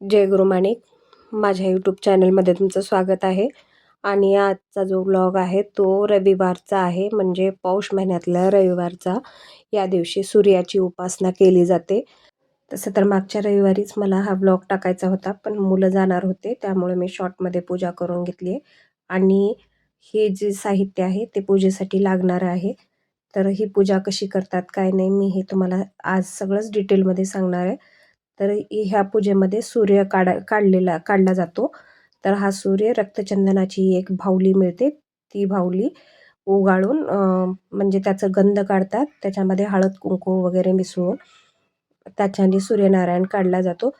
जय गुरु माणिक. माझ्या यूट्यूब चॅनलमध्ये तुमचं स्वागत आहे. आणि आजचा जो व्लॉग आहे तो रविवारचा आहे. म्हणजे पौष महिन्यातला रविवारचा. या दिवशी सूर्याची उपासना केली जाते. तसं तर मागच्या रविवारीच मला हा व्लॉग टाकायचा होता पण मुलं जाणार होते त्यामुळे मी शॉर्टमध्ये पूजा करून घेतली आहे. आणि हे जे साहित्य आहे ते पूजेसाठी लागणार आहे. तर ही पूजा कशी करतात काय नाही मी हे तुम्हाला आज सगळंच डिटेलमध्ये सांगणार आहे. तर ह्या पूजेमध्ये सूर्य काढा काढलेला काढला जातो. तर हा सूर्य रक्तचंदनाची एक भावली मिळते. ती भावली उगाळून म्हणजे त्याचं गंध काढतात. त्याच्यामध्ये हळद कुंकू वगैरे मिसळून त्याच्याने सूर्यनारायण काढला जातो.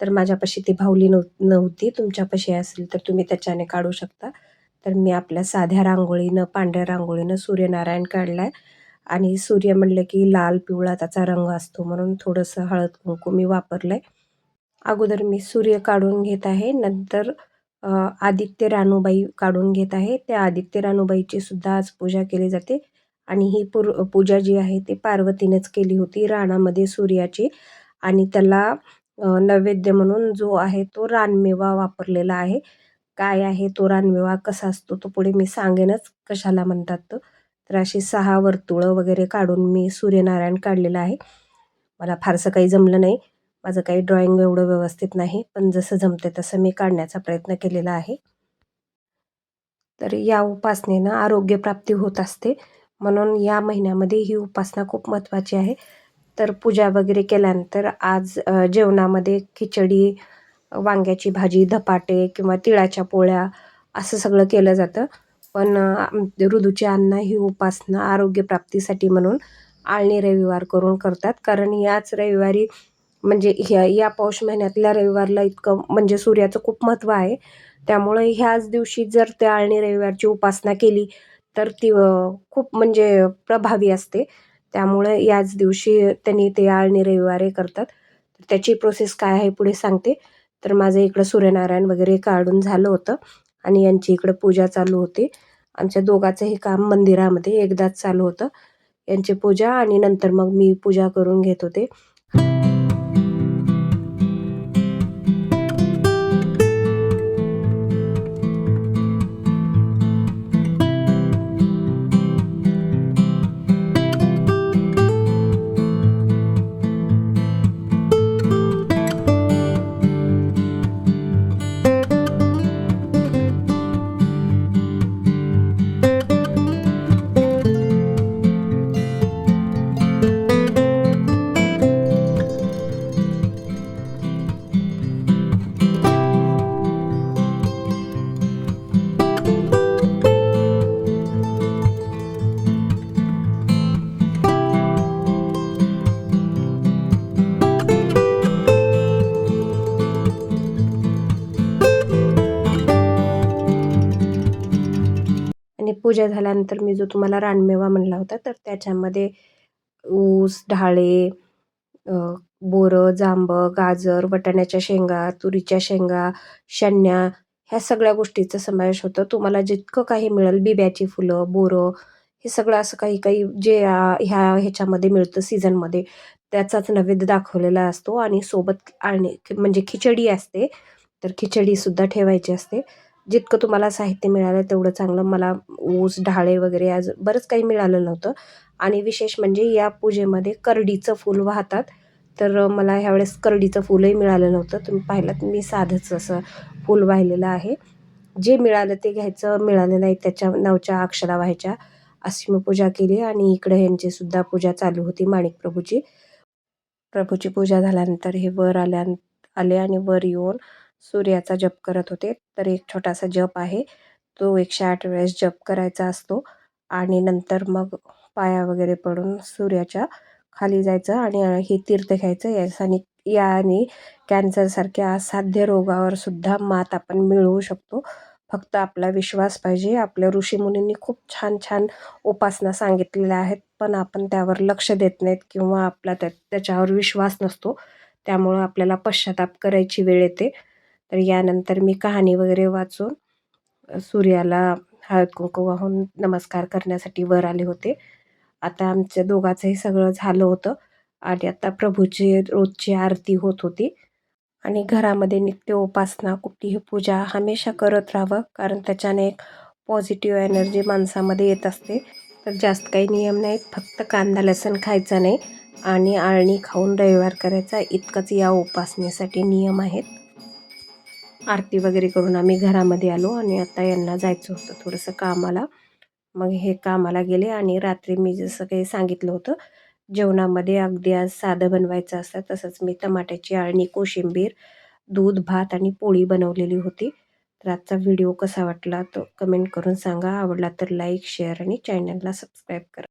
तर माझ्यापाशी ती भावली नव्ह नव्हती. तुमच्यापाशी असेल तर तुम्ही त्याच्याने काढू शकता. तर मी आपल्या साध्या रांगोळीनं पांढऱ्या रांगोळीनं सूर्यनारायण काढला आहे आणि सूर्य म्हणलं की लाल पिवळा त्याचा रंग असतो म्हणून थोडंसं हळद कुंकू मी वापरलं आहे अगोदर मी सूर्य काढून घेत आहे. नंतर आदित्य रानूबाई काढून घेत आहे. त्या आदित्य रानूबाईची सुद्धा आज पूजा केली जाते. आणि ही पूर पूजा जी आहे ती पार्वतीनेच केली होती रानामध्ये सूर्याची. आणि त्याला नैवेद्य म्हणून जो आहे तो रानमेवा वापरलेला आहे. काय आहे तो रानमेवा कसा असतो तो पुढे मी सांगेनच कशाला म्हणतात तो. तर अशी सहा वर्तुळं वगैरे काढून मी सूर्यनारायण काढलेलं आहे. मला फारसं काही जमलं नाही. माझं काही ड्रॉइंग एवढं व्यवस्थित नाही पण जसं जमते तसं मी काढण्याचा प्रयत्न केलेला आहे. तर या उपासनेनं आरोग्यप्राप्ती होत असते. म्हणून या महिन्यामध्ये ही उपासना खूप महत्त्वाची आहे. तर पूजा वगैरे केल्यानंतर आज जेवणामध्ये खिचडी वांग्याची भाजी धपाटे किंवा तिळाच्या पोळ्या असं सगळं केलं जातं. पण ऋतूची अन्न ही उपासना आरोग्यप्राप्तीसाठी म्हणून आळणी रविवार करून करतात. कारण याच रविवारी म्हणजे ह्या या पौष महिन्यातल्या रविवारला इतकं म्हणजे सूर्याचं खूप महत्त्व आहे. त्यामुळे ह्याच दिवशी जर त्या आळणी रविवारची उपासना केली तर ती खूप म्हणजे प्रभावी असते. त्यामुळे याच दिवशी त्यांनी ते आळणी रविवारे करतात. त्याची प्रोसेस काय आहे पुढे सांगते. तर माझं इकडं सूर्यनारायण वगैरे काढून झालं होतं. आणि यांची इकडं पूजा चालू होती. आमच्या दोघांचंही काम मंदिरामध्ये एकदाच चालू होतं. यांची पूजा आणि नंतर मग मी पूजा करून घेत होते. पूजा झाल्यानंतर मी जो तुम्हाला रानमेवा म्हणला होता तर त्याच्यामध्ये ऊस ढाळे बोरं जांबं गाजर वटाण्याच्या शेंगा तुरीच्या शेंगा शण्या ह्या सगळ्या गोष्टीचा समावेश होतो. तुम्हाला जितकं काही मिळेल बिब्याची फुलं बोरं हे सगळं असं काही काही जे ह्या ह्याच्यामध्ये मिळतं सीझनमध्ये त्याचाच नैवेद्य दाखवलेला असतो. आणि सोबत आणि म्हणजे खिचडी असते तर खिचडीसुद्धा ठेवायची असते. जितकं तुम्हाला साहित्य मिळालं तेवढं चांगलं. मला ऊस ढाळे वगैरे आज बरंच काही मिळालं नव्हतं. आणि विशेष म्हणजे या पूजेमध्ये करडीचं फूल वाहतात. तर मला ह्यावेळेस करडीचं फुलंही मिळालं नव्हतं. तुम्ही पाहिलं मी साधंच असं फूल वाहिलेलं आहे. जे मिळालं ते घ्यायचं मिळालं नाही त्याच्या नावच्या अक्षरा व्हायच्या. अशी मी पूजा केली आणि इकडे यांचीसुद्धा पूजा चालू होती माणिक प्रभूची. प्रभूची पूजा झाल्यानंतर हे वर आल्या आले आणि वर येऊन सूर्याचा जप करत होते. तर एक छोटासा जप आहे. तो एकशे आठ वेळेस जप करायचा असतो. आणि नंतर मग पाया वगैरे पडून सूर्याच्या खाली जायचं आणि हे तीर्थ घ्यायचं. यासाठी याने कॅन्सरसारख्या असाध्य रोगावर सुद्धा मात आपण मिळवू शकतो. फक्त आपला विश्वास पाहिजे. आपल्या ऋषीमुनींनी खूप छान छान उपासना सांगितलेल्या आहेत. पण आपण त्यावर लक्ष देत नाहीत किंवा आपला त्या त्याच्यावर विश्वास नसतो. त्यामुळं आपल्याला पश्चाताप करायची वेळ येते. तर यानंतर मी कहाणी वगैरे वाचून सूर्याला हळद कुंकू वाहून नमस्कार करण्यासाठी वर आले होते. आता आमच्या दोघांचंही सगळं झालं होतं आणि आता प्रभूची रोजची आरती होत होती. आणि घरामध्ये नित्य उपासना कुठलीही पूजा हमेशा करत राहावं कारण त्याच्याने एक पॉझिटिव्ह एनर्जी माणसामध्ये येत असते. तर जास्त काही नियम नाहीत फक्त कांदा लसूण खायचा नाही आणि आळणी खाऊन रविवार करायचा. इतकंच या उपासनेसाठी नियम आहेत. आरती वगैरे करून आम्ही घरामध्ये आलो आणि आता यांना जायचं होतं थोडंसं कामाला. मग हे कामाला गेले आणि रात्री मी जसं काही सांगितलं होतं जेवणामध्ये अगदी आज साधं बनवायचं असतं तसंच मी टमाट्याची आळणी कोशिंबीर दूध भात आणि पोळी बनवलेली होती. तर आजचा व्हिडिओ कसा वाटला तो कमेंट करून सांगा. आवडला तर लाईक शेअर आणि चॅनलला सबस्क्राईब करा.